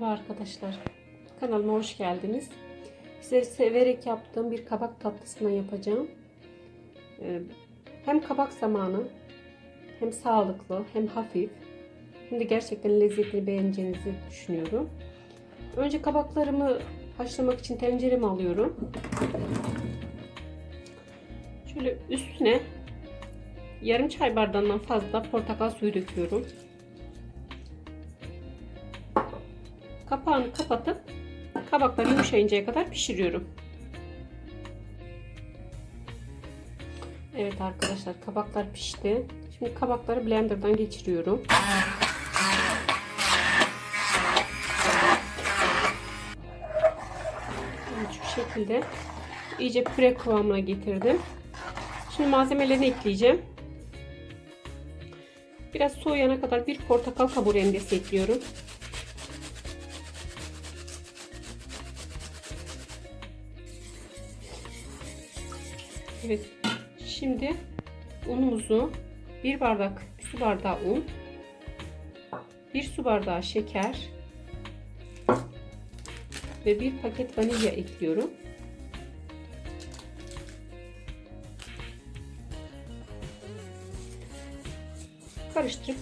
Merhaba arkadaşlar. Kanalıma hoş geldiniz. Size severek yaptığım bir kabak tatlısından yapacağım. Ee, Hem kabak zamanı, hem sağlıklı, hem hafif, hem de gerçekten lezzetini beğeneceğinizi düşünüyorum. Önce kabaklarımı haşlamak için tencereme alıyorum. Şöyle üstüne yarım çay bardağından fazla portakal suyu döküyorum. Kapağını kapatıp kabaklar yumuşayıncaya kadar pişiriyorum. Evet arkadaşlar kabaklar pişti. Şimdi kabakları blenderdan geçiriyorum. Evet, şu şekilde iyice püre kıvamına getirdim. Şimdi malzemelerini ekleyeceğim. Biraz soğuyana kadar bir portakal kabuğu rendesi ekliyorum. Evet. Şimdi unumuzu bir bardak bir su bardağı un, bir su bardağı şeker ve bir paket vanilya ekliyorum. Karıştırıp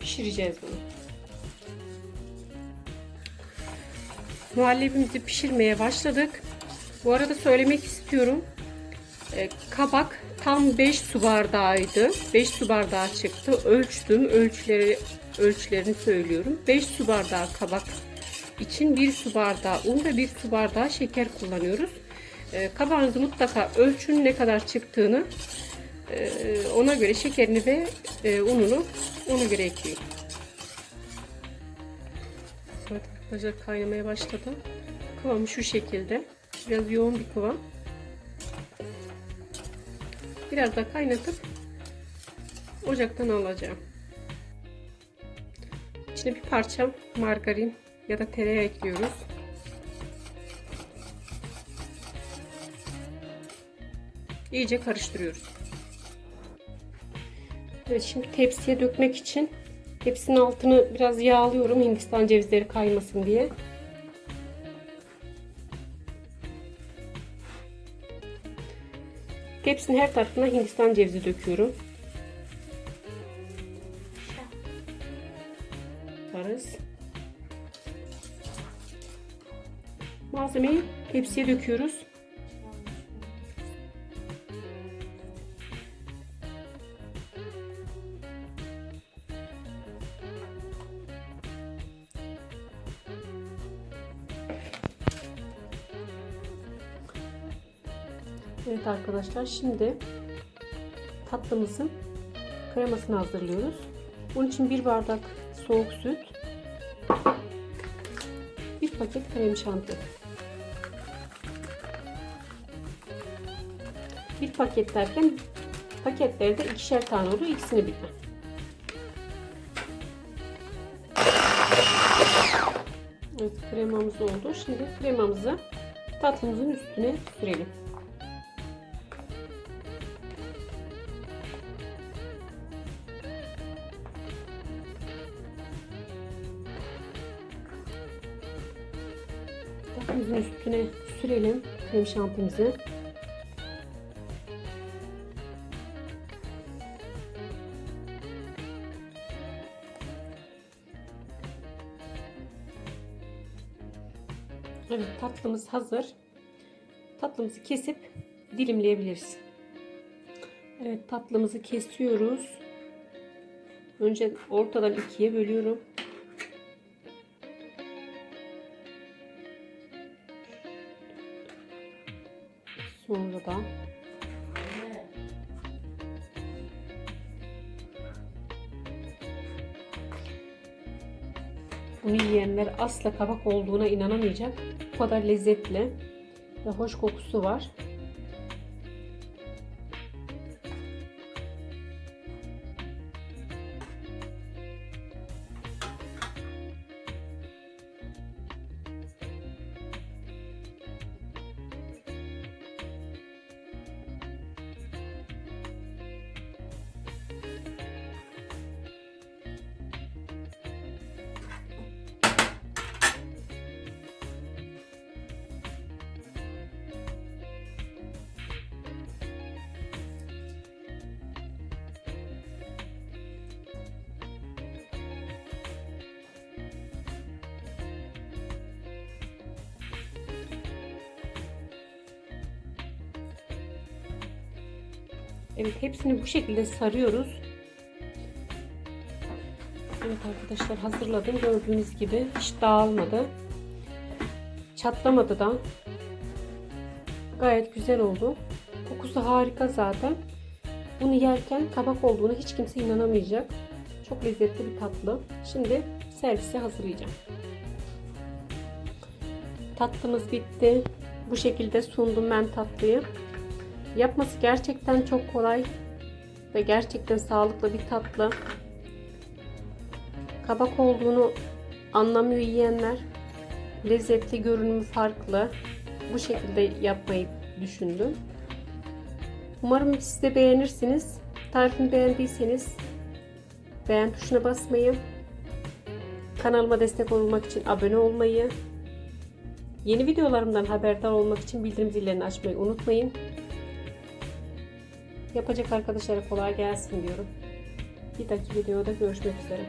pişireceğiz bunu. Muhallebimizi pişirmeye başladık. Bu arada söylemek istiyorum. E, kabak tam 5 su bardağıydı. 5 su bardağı çıktı. Ölçtüm. Ölçüleri ölçülerini söylüyorum. 5 su bardağı kabak için 1 su bardağı un ve 1 su bardağı şeker kullanıyoruz. E, kabağınızı mutlaka ölçün ne kadar çıktığını e, ona göre şekerini ve e, ununu ona göre ekleyin. Evet arkadaşlar kaynamaya başladı. Kıvamı şu şekilde. Biraz yoğun bir kıvam. Biraz da kaynatıp ocaktan alacağım. İçine bir parça margarin ya da tereyağı ekliyoruz. İyice karıştırıyoruz. Evet şimdi tepsiye dökmek için tepsinin altını biraz yağlıyorum Hindistan cevizleri kaymasın diye. Tepsinin her tarafına Hindistan cevizi döküyorum. Yaparız. Malzemeyi tepsiye döküyoruz. Evet arkadaşlar şimdi tatlımızın kremasını hazırlıyoruz. Bunun için bir bardak soğuk süt, bir paket krem şanti, bir paket derken paketlerde ikişer tane oluyor. İkisini birden. Evet kremamız oldu. Şimdi kremamızı tatlımızın üstüne sürelim. Tatlımızın üstüne sürelim krem şantimizi. Evet tatlımız hazır. Tatlımızı kesip dilimleyebiliriz. Evet tatlımızı kesiyoruz. Önce ortadan ikiye bölüyorum. Sonra da bunu yiyenler asla kabak olduğuna inanamayacak. Bu kadar lezzetli ve hoş kokusu var. Evet hepsini bu şekilde sarıyoruz. Evet arkadaşlar hazırladım. Gördüğünüz gibi hiç dağılmadı. Çatlamadı da. Gayet güzel oldu. Kokusu harika zaten. Bunu yerken kabak olduğuna hiç kimse inanamayacak. Çok lezzetli bir tatlı. Şimdi servise hazırlayacağım. Tatlımız bitti. Bu şekilde sundum ben tatlıyı. Yapması gerçekten çok kolay ve gerçekten sağlıklı bir tatlı. Kabak olduğunu anlamıyor yiyenler. Lezzetli, görünümü farklı. Bu şekilde yapmayı düşündüm. Umarım siz de beğenirsiniz. Tarifimi beğendiyseniz beğen tuşuna basmayı, kanalıma destek olmak için abone olmayı, yeni videolarımdan haberdar olmak için bildirim zillerini açmayı unutmayın. Yapacak arkadaşlara kolay gelsin diyorum. Bir dahaki videoda görüşmek üzere.